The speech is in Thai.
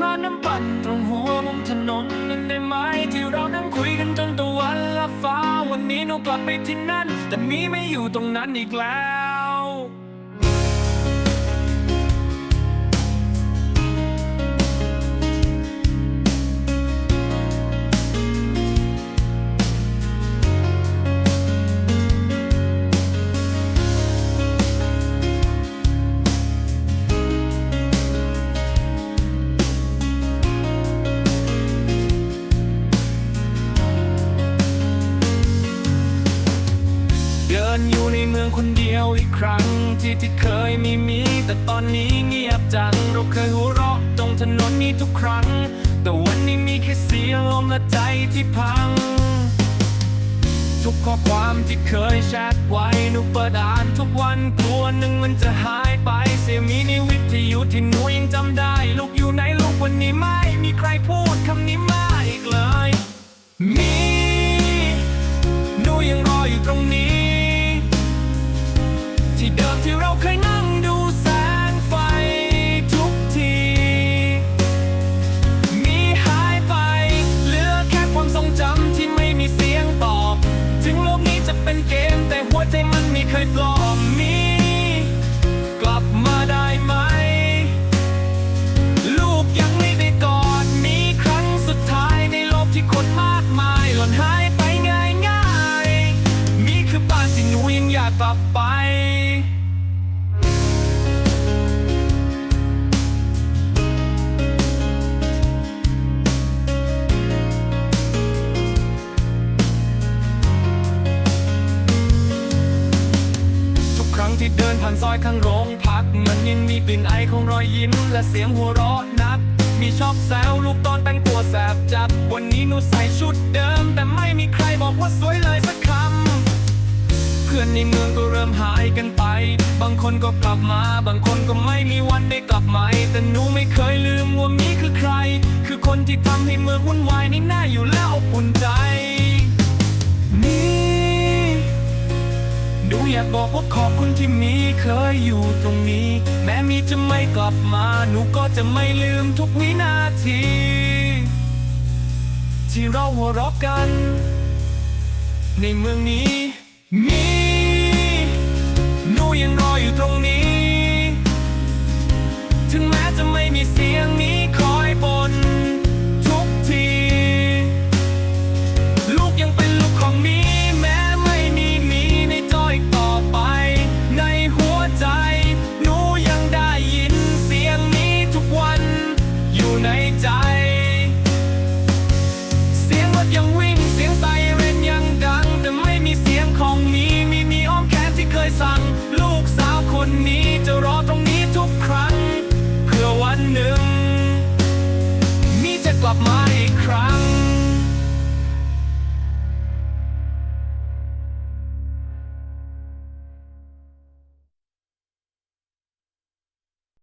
มานน้ำปั่นตรงหัวมุมถนนนั่นได้ไหมที่เรานั่งคุยกันจนตะวันละฟ้า วันนี้หนูกลับไปที่นั่น แต่มีไม่อยู่ตรงนั้นอีกแล้ว นอยู่ในเมืองคนเดียวอีกครั้ง ที่ที่เคยมีมี แต่ตอนนี้เงียบจังเราเคยหัวเราะตรงถนนนี้ทุกครั้ง แต่วันนี้มีแค่เสียงลมและใจที่พัง ทุกข้อความที่เคยแชทไว้หนูเปิดอ่านทุกวันกลัวหนึ่งมันจะหายไป เสียงมีในวิทยุที่หนูยังจำได้ ลูกอยู่ไหนลูกวันนี้ไม่มีใครพูดคำนี้ม ที่เราเคยนั่งดูแสงไฟทุกที มีหายไป เหลือแค่ความทรงจำที่ไม่มีเสียงตอบ ถึงโลกนี้จะเป็นเกม แต่หัวใจมันไม่เคยปลอมมี กลับมาได้ไหม ลูกยังไม่ได้กอดมีครั้งสุดท้ายในโลกที่คนมากมายหล่นหายไปง่ายง่ายๆมีคือบ้านที่หนูยังอยากกลับไป ผ่านซอยข้างโรงพัก มันยังมีกลิ่นไอของรอยยิ้มและเสียงหัวเราะนับมีชอบแซวลูกตอนแต่งตัวแสบจับวันนี้หนูใส่ชุดเดิม แต่ไม่มีใครบอกว่าสวยเลยสักคำ เพื่อนในเมืองก็เริ่มหายกันไป บางคนก็กลับมา บางคนก็ไม่มีวันได้กลับมาแต่หนูไม่เคยลืมว่ามีคือใคร คือคนที่ทำให้เมืองวุ่นวายนี่น่าอยู่แล้วอบอุ่นใจ อยากบอกว่าขอบคุณที่มีเคยอยู่ตรงนี้ แม้มีจะไม่กลับมา หนูก็จะไม่ลืมทุกวินาที ที่เราหัวเราะกัน ในเมืองนี้มี